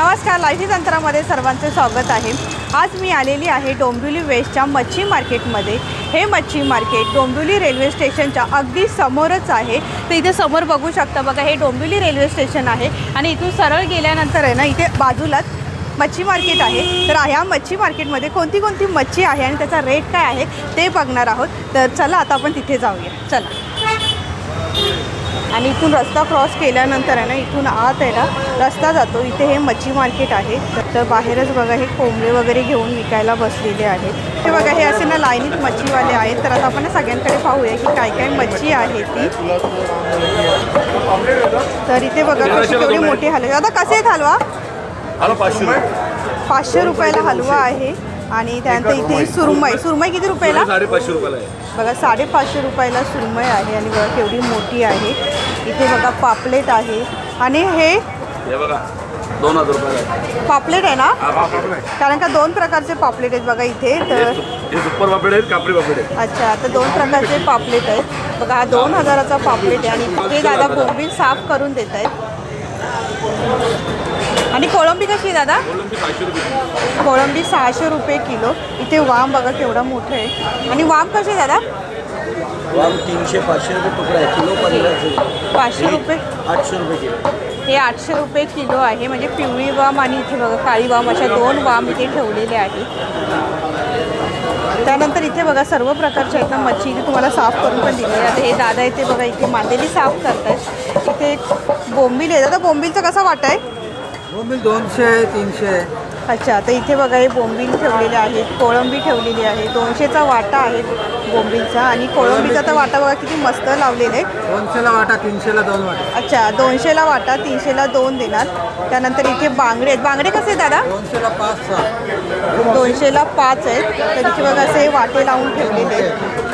नमस्कार लाईफी तंत्रामध्ये सर्वांचे स्वागत आहे. आज मी आलेली आहे डोंबिवली वेस्टच्या मच्छी मार्केटमध्ये. हे मच्छी मार्केट डोंबिवली रेल्वे स्टेशनच्या अगदी समोरच आहे. तर इथे समोर बघू शकता बघा हे डोंबिवली रेल्वे स्टेशन आहे आणि इथून सरळ गेल्यानंतर आहे ना इथे बाजूलाच मच्छी मार्केट आहे. तर ह्या मच्छी मार्केटमध्ये कोणती कोणती मच्छी आहे आणि त्याचा रेट काय आहे ते बघणार आहोत. तर चला आता आपण तिथे जाऊया. चला. आणि इथून रस्ता क्रॉस केल्यानंतर आहे ना इथून आत आहे ना रस्ता जातो. इथे हे मच्छी मार्केट आहे. तर- बाहेरच बघा हे कोंबडे वगैरे घेऊन विकायला बसलेले आहेत. हे बघा हे असे ना लाईनीत मच्छीवाले आहेत. तर आता आपण सगळ्यांकडे पाहूया की काय काय मच्छी आहे ती. तर इथे बघा कशी मोठी हलवा. आता कसे आहेत हलवा? पाचशे रुपयाला हलवा आहे. आणि त्यानंतर इथे सुरमई. सुरमई किती रुपयाला? साडेपाचशे रुपयाला आहे. बघा साडेपाचशे रुपयाला सुरमई आहे आणि बघा केवढी मोठी आहे. इथे बघा पापलेट आहे. आणि हे हे बघा दोन हजार रुपयाला आहे. पापलेट आहे ना? हा कारण का दोन प्रकारचे पापलेट आहेत बघा इथे हे तर हे सुपर पापड आहेत कापडी पापड आहेत. अच्छा तर दोन प्रकारचे पापलेट आहेत. बघा हा दोन हजाराचा पापलेट आहे. आणि हे दादा बोंबील साफ करून देत आहेत आणि कोळंबी कशी आहे दादा? कोळंबी सहाशे रुपये किलो. इथे वाम बघा केवढा मोठा आहे. आणि वाम कसे दादा? वाम तीनशे पाचशे रुपये तुकडा आहे. किलो पंधराशे पाचशे रुपये? आठशे रुपये किलो. हे आठशे रुपये किलो आहे. म्हणजे पिवळी वाम आणि इथे बघा काळी वाम अशा दोन वाम इथे ठेवलेले आहेत. त्यानंतर इथे बघा सर्व प्रकारच्या आहेत ना मच्छी. इथे तुम्हाला साफ करून पण दिली आहे आता हे दादा इथे बघा इथे मांदेली साफ करतायत. इथे एक बोंबील आहे. दादा बोंबीलचा कसा वाटा आहे? बोंबील दोनशे आहे तीनशे. आहे अच्छा तर इथे बघा हे बोंबील ठेवलेले आहेत कोळंबी ठेवलेली आहे. दोनशेचा वाटा आहे बोंबीलचा आणि कोळंबीचा तर वाटा बघा किती मस्त लावलेला आहे. दोनशेला वाटा तीनशेला दोन वाटा. अच्छा दोनशेला वाटा तीनशेला दोन देणार. त्यानंतर इथे बांगडे आहेत. बांगडे कसे आहेत दादा? दोनशेला पाच सहा. दोनशेला पाच आहेत. तर तिथे बघा असे वाटे लावून ठेवलेले आहेत.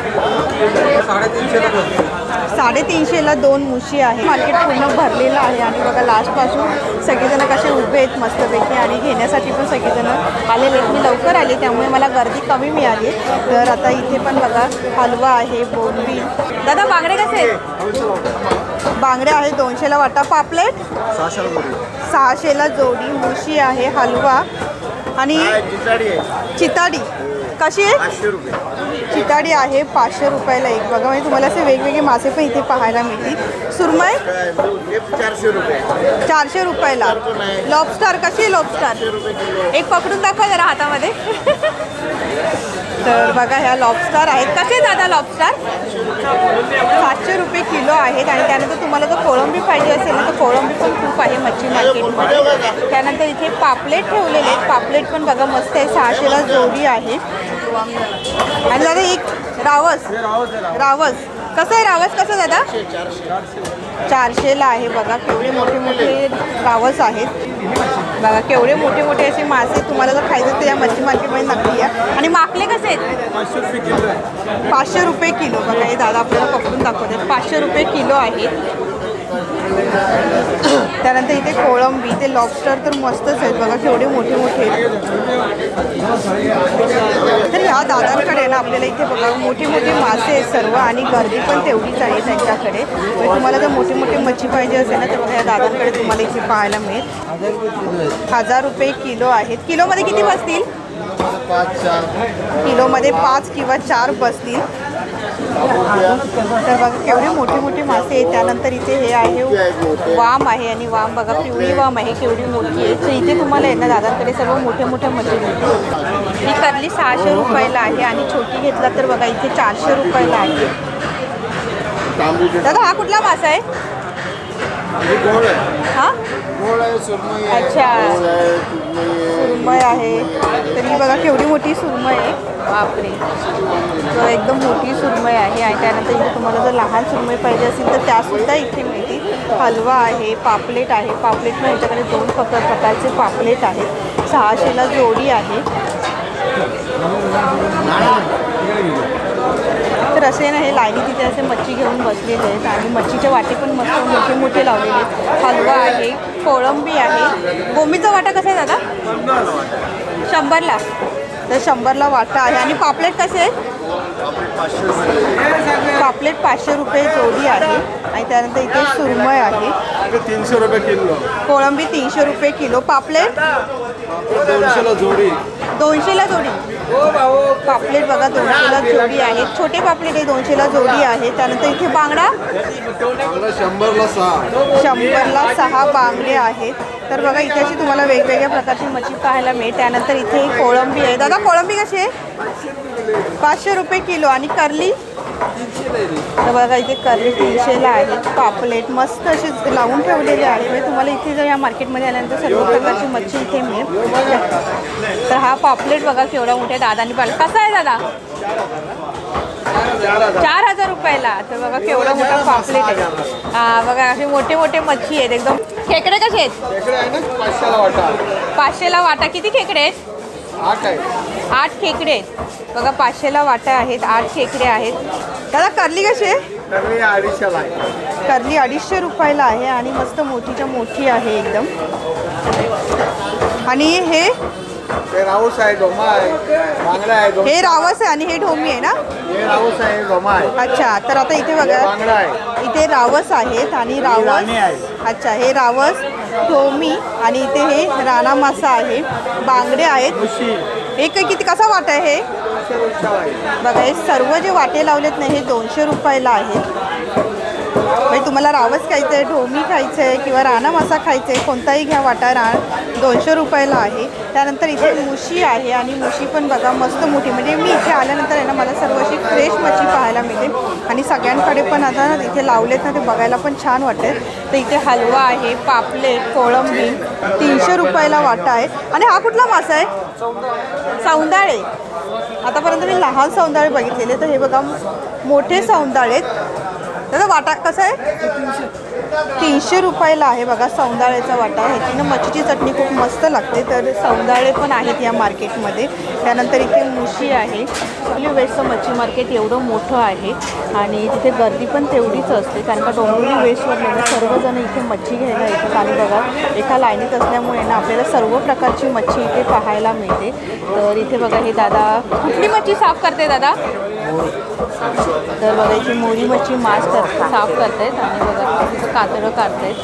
साडेतीनशेला दोन मुशी आहे मार्केट पूर्ण भरलेलं आहे आणि बघा लास्टपासून सगळेजण कसे उभे आहेत मस्तपैकी आणि घेण्यासाठी पण सगळेजण आलेले आहेत. मी लवकर आले त्यामुळे मला गर्दी कमी मिळाली. तर आता इथे पण बघा हलवा आहे बोंबील. दादा बांगडे कसे आहेत? बांगडे आहे दोनशेला वाटा. पापलेट? सहाशेला जोडी. मुशी आहे हलवा. आणि चिताडी. कशी आहे? चिताडी आहे पाचशे रुपयाला एक. बघा म्हणजे तुम्हाला असे वेगवेगळे मासे पण इथे पाहायला मिळतील. सुरमई? चारशे रुपये. चारशे रुपयाला. लॉबस्टार कशी आहे लॉबस्टार एक पकडून दाखवा जरा हातामध्ये. तर बघा ह्या लॉबस्टार आहेत. कसे दादा लॉबस्टार सातशे रुपये किलो आहेत आणि त्यानंतर तुम्हाला जर कोळंबी पाहिजे असेल ना तर कोळंबी पण खूप आहे मच्छी मार्केटमध्ये त्यानंतर इथे पापलेट ठेवलेले आहेत. पापलेट पण बघा मस्त आहे. सहाशेला जोडी आहे. आणि दादा एक रावस. रावस कसं आहे रावस? कसं दादा? चारशेला आहे बघा केवढे मोठे मोठे रावस आहेत. बघा केवढे मोठे मोठे असे मासे तुम्हाला जर खायचे तर या मच्छी मार्केटमध्ये नक्की या. आणि माकले कसे आहेत? पाचशे रुपये किलो बघा हे दादा आपल्याला पकडून दाखवतात. पाचशे रुपये किलो आहेत त्यानंतर इथे कोळंबी ते लॉबस्टर तर मस्तच आहेत बघा केवढे मोठे मोठे तर ह्या दादांकडे ना आपल्याला इथे बघा मोठे मोठे मासे आहेत सर्व आणि गर्दी पण तेवढीच आहे त्यांच्याकडे. म्हणजे तुम्हाला जर मोठे मोठे मच्छी पाहिजे असेल ना तर बघा या दादांकडे तुम्हाला इथे पाहायला मिळेल. हजार रुपये किलो आहेत. किलोमध्ये किती बसतील? किलोमध्ये पाच किंवा चार बसतील. तर बघा केवढे मोठे मोठे मासे आहेत. त्यानंतर इथे हे आहे वाम आहे आणि वाम बघा पिवळी वाम आहे केवढी मोठी आहे. तर इथे तुम्हाला येणार ना दादांकडे सर्व मोठ्या मोठे मच्छी मिळतील ही करली सहाशे रुपयाला आहे आणि छोटी घेतला तर बघा इथे चारशे रुपयाला आहे. दादा हा कुठला मासा आहे? हा? अच्छा. सुरमय आहे. तर ही बघा केवढी मोठी सुरमय आहे. बापरे. तर एकदम मोठी सुरमय आहे आणि त्यानंतर इथे तुम्हाला जर लहान सुरमई पाहिजे असेल तर त्यासुद्धा इथे मिळतील हलवा आहे पापलेट आहे. पापलेट पण याच्याकडे दोन प्रकार प्रकारचे पापलेट आहेत. सहाशेला जोडी आहे. असे ना हे लाईनी तिथे असे मच्छी घेऊन बसलेले आहेत आणि मच्छीचे वाटे पण मस्त मोठे मोठे लावलेले आहेत. हलवा आहे कोळंबी आहे. बोंबीचा वाटा कसा आहे दादा? शंभरला. तर शंभरला वाटा आहे. आणि पापलेट कसे आहेत? पापलेट पाचशे रुपये जोडी आहे. आणि त्यानंतर इथे सुरमय आहे. तीनशे रुपये किलो. कोळंबी तीनशे रुपये किलो. पापलेट? दोनशेला जोडी. दोनशेला जोडी. पापलेट बघा दोनशेला जोडी आहे छोटे पापलेट आहे दोनशेला जोडी आहे. त्यानंतर इथे बांगडा. शंभरला सहा. शंभरला सहा बांगडे आहेत. तर बघा इथे अशी तुम्हाला वेगवेगळ्या प्रकारची मच्छी पाहायला मिळेल. त्यानंतर इथे कोळंबी आहे. दादा कोळंबी कशी आहे? पाचशे रुपये किलो. आणि करली? तर बघा इथे करली तीनशेला आहे पापलेट मस्त असे लावून ठेवलेले आहे म्हणजे तुम्हाला इथे जर या मार्केटमध्ये आल्यानंतर सर्व प्रकारची मच्छी इथे मिळेल. तर हा पापलेट बघा केवढा मोठ्या दादानी पाहिला कसा आहे दादा? चार हजार रुपयाला. तर बघा केवढा मोठा पापलेट आहे. हा बघा असे मोठे मोठे मच्छी आहेत एकदम. खेकडे कसे आहेत? पाचशेला वाटा. पाचशेला वाटा. किती खेकडे आहेत? आठ आहे आठ खेकडे आहेत. बघा पाचशेला वाटा आहेत आठ खेकडे आहेत. दादा करली कशी आहे? अडीचशेला आहे. करली अडीचशे रुपयाला आहे आणि मस्त मोठीच्या मोठी आहे एकदम. आणि हे? ते राऊस आहे डोमा आहे बांगडा आहे डोमा हे रावस आहे आणि हे ढोमी आहे ना? हे राऊस आहे डोमा आहे. अच्छा तर आता इथे हे बघा बांगडा आहे. इथे रावस आहेत आणि रावस राणी आहे. अच्छा हे रावस ढोमी आणि इथे हे राणा मासा आहे. बांगडे आहेत. मुशी. एक किती कसा वाटा आहे आहे? बघा हे सर्व जे वाटे लावलेत ना हे दोनशे रुपयाला आहेत. म्हणजे तुम्हाला रावस खायचं आहे ढोमी खायचं आहे किंवा राणा मासा खायचं आहे कोणताही घ्या वाटा रा दोनशे रुपयाला आहे. त्यानंतर इथे मुशी आहे आणि मुशी पण बघा मस्त मोठी. म्हणजे मी इथे आल्यानंतर आहे ना मला सर्व अशी फ्रेश मच्छी पाहायला मिळते. आणि सगळ्यांकडे पण आता इथे लावलेत ना ते बघायला पण छान वाटते तर इथे हलवा आहे पापलेट कोळंबी तीनशे रुपयाला वाटा आहे. आणि हा कुठला मासा आहे? सौंदाळे. आतापर्यंत मी लहान सौंदाळे बघितलेले तर हे बघा मोठे सौंदाळे आहेत. त्याचा वाटा कसा आहे? तीनशे रुपयाला आहे बघा सौंदाळ्याचा वाटा. ह्याची ना मच्छीची चटणी खूप मस्त लागते. तर सौंदाळे पण आहेत या मार्केटमध्ये. त्यानंतर इथे मुशी आहे. आपली वेस्टचं मच्छी मार्केट एवढं मोठं आहे. आणि तिथे गर्दी पण तेवढीच असते. कारण का डोंबिवली वेस्टवर सर्वजण इथे मच्छी घ्यायला येतात. आणि बघा एका लाईनीत असल्यामुळे ना आपल्याला सर्व प्रकारची मच्छी इथे पाहायला मिळते. तर इथे बघा हे दादा कुठली मच्छी साफ करते दादा? तर बघा इथे मोरी मच्छी मास्क कर साफ करतायत आणि बघा तिथं कातडं काढतायत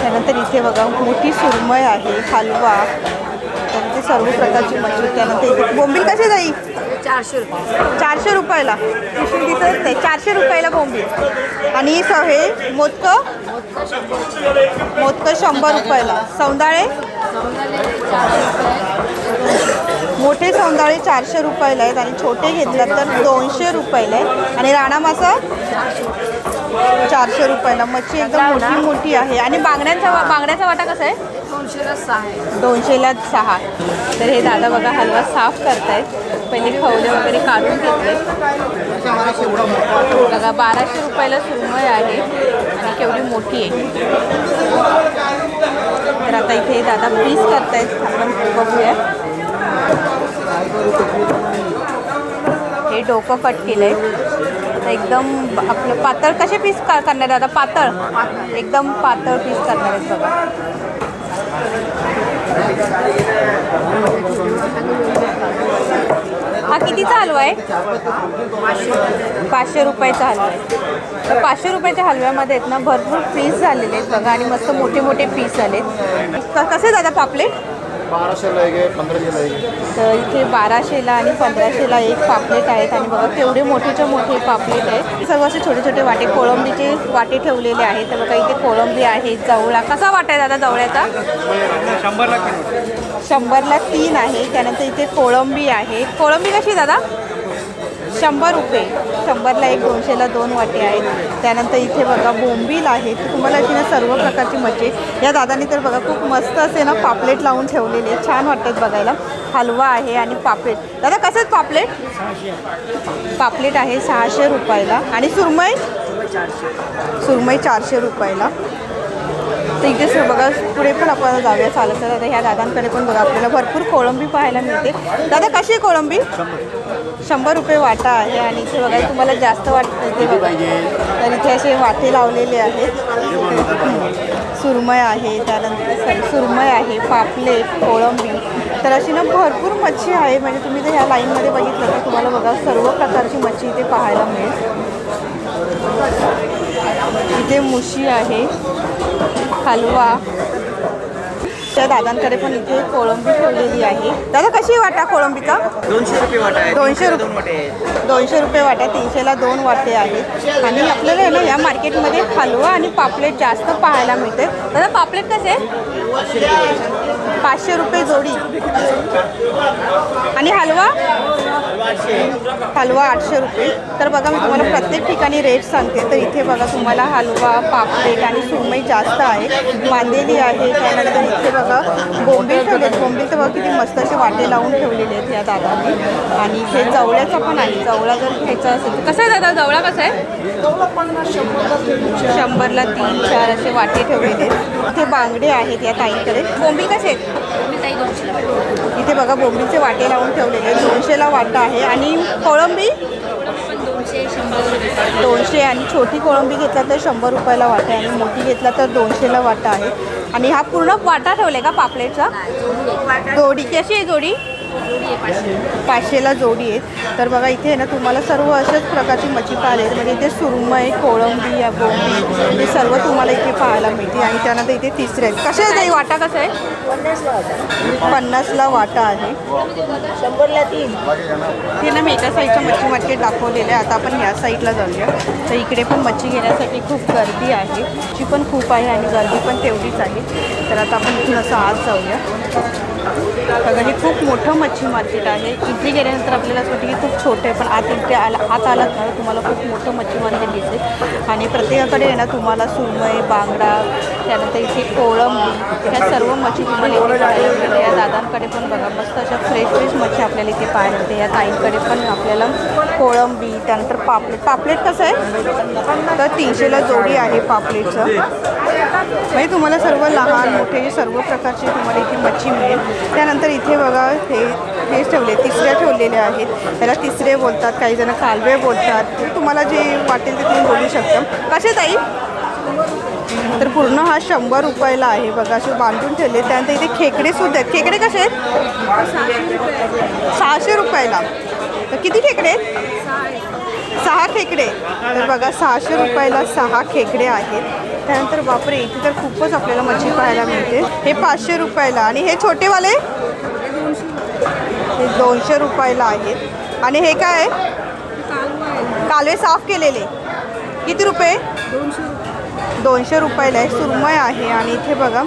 त्यानंतर इथे बघा मोठी सुरमय आहे हलवा. त्यानंतर सर्व प्रकारची मच्छी. त्यानंतर इथे बोंबील कसे जाईल? चारशे रुपये. चारशे रुपयाला. पिशवी दिसत नाही चारशे रुपयाला बोंबील. आणि स हे मोदकं? मोदकं शंभर रुपयाला. सौंदाळे? मोठे सौंदाळे चारशे रुपयाला आहेत आणि छोटे घेतलात तर दोनशे रुपयाला आहे आणि राणा मासा? चारशे रुपयाला. मच्छी एकदम मोठी मोठी आहे. आणि बांगड्यांचा वा- बांगड्याचा वाटा कसा आहे? दोनशेला सहा आहे. दोनशेला सहा. तर हे दादा बघा हलवा साफ करतायत. पहिले खवले वगैरे काढून घेतले. बघा बाराशे रुपयाला सुरमय आहे आणि केवढी मोठी आहे. तर आता इथे दादा पीस करतायत. आपण बघूया. हे डोकं कट केलंय. तर एकदम आपलं पातळ कसे पीस का करणार आहे दादा? पातळ. एकदम पातळ पीस करणार आहेत बघा. हा कितीचा हलवा आहे? पाचशे रुपयाचा हलवा आहे. तर पाचशे रुपयाच्या हलव्यामध्ये आहेत ना भरपूर पीस झालेले आहेत बघा आणि मस्त मोठे मोठे पीस झालेत कसे दादा पापलेट? बाराशेला एक आहे पंधराशेला एक आहे. तर इथे बाराशेला आणि पंधराशेला एक पापलेट आहेत आणि बघा केवढे मोठेच्या मोठे पापलेट आहेत. सर्व असे छोटे छोटे वाटे कोळंबीचे वाटे ठेवलेले आहेत. तर बघा इथे कोळंबी आहे जवळा. कसा वाटा आहे दादा जवळ्याचा? शंभरला तीन. आहे. त्यानंतर इथे कोळंबी आहे. कोळंबी कशी दादा? शंभर रुपये. शंभरला एक दोनशेला दोन वाटे आहेत. त्यानंतर इथे बघा बोंबील आहे. तर तुम्हाला अशी ना सर्व प्रकारची मच्छी. या दादाने तर बघा खूप मस्त असे ना पापलेट लावून ठेवलेले छान वाटतात बघायला. हलवा आहे आणि पापलेट. दादा कसं आहेत पापलेट? पापलेट आहे सहाशे रुपयाला. आणि सुरमई? सुरमई चारशे रुपयाला. तर इथे सर बघा पुढे पण आपण जाऊया चालत तर ह्या दादांकडे पण बघा आपल्याला भरपूर कोळंबी पाहायला मिळते. दादा कशी आहे कोळंबी? शंभर रुपये वाटा आहे आणि इथे बघा तुम्हाला जास्त वाटतं इथे बघा. तर इथे असे वाटे लावलेले आहेत. सुरमय आहे त्यानंतर सुरमय आहे पापलेट कोळंबी. तर अशी ना भरपूर मच्छी आहे. म्हणजे तुम्ही जर ह्या लाईनमध्ये बघितलं तर तुम्हाला बघा सर्व प्रकारची मच्छी इथे पाहायला मिळेल. इथे मुशी आहे. हलवा. त्या दादांकडे पण इथे कोळंबी ठेवलेली आहे. दादा कशी वाटा कोळंबीचा? दोनशे रुपये वाटा आहे. दोनशे रुपये. दोनशे रुपये वाटा तीनशेला दोन वाटे आहेत. आणि आपल्याला आहे ना या मार्केटमध्ये हलवा आणि पापलेट जास्त पाहायला मिळते. दादा पापलेट कसे पाचशे रुपये जोडी. आणि हलवा? हलवा आठशे रुपये. तर बघा मी तुम्हाला प्रत्येक ठिकाणी रेट सांगते. तर इथे बघा तुम्हाला हलवा पापलेट आणि सुरमई जास्त आहे. मांदेली आहे त्यानंतर इथे बघा बोंबील ठेवलेत. बोंबील तर बघा किती मस्त असे वाटे लावून ठेवलेले आहेत या दादाने. आणि इथे जवळ्याचा पण आहे. जवळा जर घ्यायचा असेल तर कसं आहे दादा? जवळा कसा आहे? शंभरला तीन चार असे वाटे ठेवलेले आहेत. इथे बांगडे आहेत या ताईंकडे. बोंबील कसे आहेत? इथे बघा बोंबीलचे वाटे लावून ठेवलेले आहेत. दोनशेला वाटा आहे. आणि कोळंबी? दोनशे आणि छोटी कोळंबी घेतला तर शंभर रुपयाला वाटा आहे. आणि मोठी घेतला तर दोनशेला वाटा आहे. आणि हा पूर्ण वाटा ठेवले का पापलेटचा? जोडी. कशी आहे जोडी? पाचशेला जोडी आहेत. तर बघा इथे आहे ना तुम्हाला सर्व अशाच प्रकारची मच्छी पाहायला येते. म्हणजे इथे सुरमई कोळंबी या बोंबी हे सर्व तुम्हाला इथे पाहायला मिळते. आणि त्यानंतर इथे तिसरे आहेत. कसे आहे वाटा कसं आहे? पन्नासला वाटा. आहे. शंभरला तीन. हे ना मी एका साईडचं मच्छी मार्केट दाखवलेलं आहे. आता आपण ह्या साईडला जाऊया. तर इकडे पण मच्छी घेण्यासाठी खूप गर्दी आहे. मच्छी पण खूप आहे आणि गर्दी पण तेवढीच आहे. तर आता आपण इथून असं आत जाऊया. बघा हे खूप मोठं मच्छी मार्केट आहे. इथे गेल्यानंतर आपल्याला असं वाटतं की खूप छोटं आहे पण आत इथे आला आत आलात ना तुम्हाला खूप मोठं मच्छी मार्केट दिसेल. आणि प्रत्येकाकडे आहे ना तुम्हाला सुरमई बांगडा त्यानंतर इथे कोळंबी ह्या सर्व मच्छी तुम्हाला इथे पाहायला या दादांकडे पण बघा मस्त अशा फ्रेश फ्रेश मच्छी आपल्याला इथे पाहायला मिळते. या ताईंकडे पण आपल्याला कोळंबी त्यानंतर पापलेट. पापलेट कसं आहे? तर तीनशेला जोडी आहे पापलेटचं. म्हणजे तुम्हाला सर्व लहान मोठे सर्व प्रकारची तुम्हाला इथे मच्छी मिळेल. त्यानंतर इथे बघा हे हे ठेवले तिसऱ्या ठेवलेल्या आहेत. त्याला तिसरे बोलतात काही जण कालवे बोलतात. तुम्हाला जे वाटेल ते तुम्ही बोलू शकता. कसे ताई? तर पूर्ण हा शंभर रुपयाला आहे बघा असे बांधून ठेवले. त्यानंतर इथे खेकडे सुद्धा आहेत. खेकडे कसे आहेत? सहाशे रुपयाला. तर किती खेकडे आहेत? सहा खेकडे. तर बघा सहाशे रुपयाला सहा खेकडे आहेत. त्यानंतर बापरे इथे तर खूपच आपल्याला मच्छी पाहायला मिळते. हे पाचशे रुपयाला. आणि हे छोटेवाले? हे दोनशे रुपयाला आहेत. आणि हे काय आहे? कालवे साफ केलेले. किती रुपये? दोनशे रुपयाला आहे. सुरमय आहे. आणि इथे बघा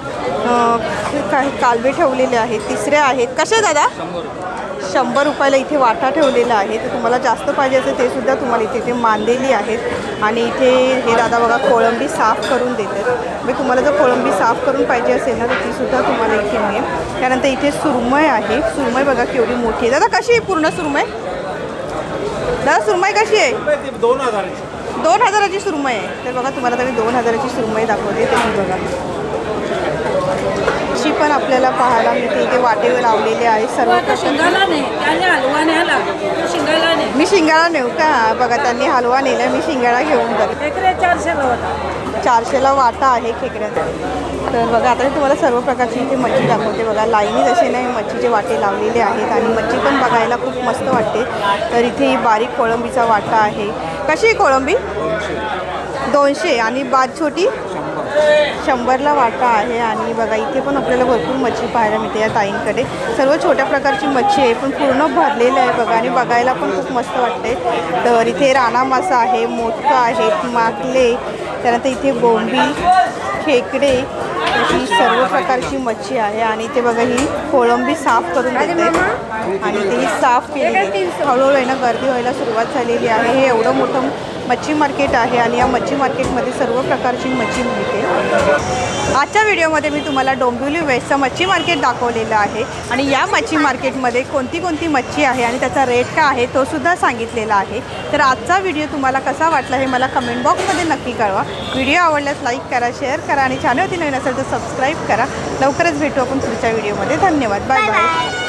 काही कालवे ठेवलेले आहेत. तिसरे आहेत. कसे दादा? शंभर रुपयाला इथे वाटा ठेवलेला आहे. तर तुम्हाला जास्त पाहिजे असेल ते सुद्धा तुम्हाला इथे इथे मांदेली आहेत. आणि इथे हे दादा बघा कोळंबी साफ करून देतात. म्हणजे तुम्हाला जर कोळंबी साफ करून पाहिजे असेल ना तर ती सुद्धा तुम्हाला इथे मिळेल. त्यानंतर इथे सुरमय आहे. सुरमय बघा केवढी मोठी आहे. दादा कशी आहे पूर्ण सुरमय दादा सुरमई कशी आहे? दोन हजाराची. दोन हजाराची सुरमई आहे. तर बघा तुम्हाला तर मी दोन हजाराची सुरमई दाखवते. तुम्ही बघा. आपल्याला पाहायला मिळते इथे वाटे लावलेले आहे सर्व मी शिंगाळा नेऊ का? बघा त्यांनी हलवा नेला मी शिंगाळा घेऊन जाते. चारशेला वाटा आहे खेकड्याचा. तर बघा आता तुम्हाला सर्व प्रकारची इथे मच्छी दाखवते. बघा लाईनी जसे नाही मच्छीचे वाटे लावलेले आहेत आणि मच्छी पण बघायला खूप मस्त वाटते. तर इथे बारीक कोळंबीचा वाटा आहे. कशी आहे कोळंबी? दोनशे. आणि बाद छोटी? शंभरला वाटा आहे आणि बघा इथे पण आपल्याला भरपूर मच्छी पाहायला मिळते या ताईंकडे. सर्व छोट्या प्रकारची मच्छी आहे पण पूर्ण भरलेलं आहे बघा आणि बघायला पण खूप मस्त वाटते तर इथे राणा मासा आहे मोदकं आहेत माकले त्यानंतर इथे बोंबी खेकडे अशी सर्व प्रकारची मच्छी आहे आणि इथे बघा ही कोळंबी साफ करून देते. आणि ते ही साफ आहे. हळूहळू आहे ना गर्दी व्हायला सुरुवात झालेली आहे. हे एवढं मोठं मच्छी मार्केट आहे आणि या मच्छी मार्केटमध्ये सर्व प्रकारची मच्छी मिळते. आजच्या व्हिडिओमध्ये मी तुम्हाला डोंबिवली वेस्टचं मच्छी मार्केट दाखवलेलं आहे आणि या मच्छी मार्केटमध्ये कोणती कोणती मच्छी आहे आणि त्याचा रेट काय आहे तो सुद्धा सांगितलेला आहे. तर आजचा व्हिडिओ तुम्हाला कसा वाटला हे मला कमेंट बॉक्समध्ये नक्की कळवा. व्हिडिओ आवडल्यास लाईक करा शेअर करा आणि चॅनलवरती नवीन असेल तर सबस्क्राईब करा. लवकरच भेटू आपण पुढच्या व्हिडिओमध्ये. धन्यवाद. Bye bye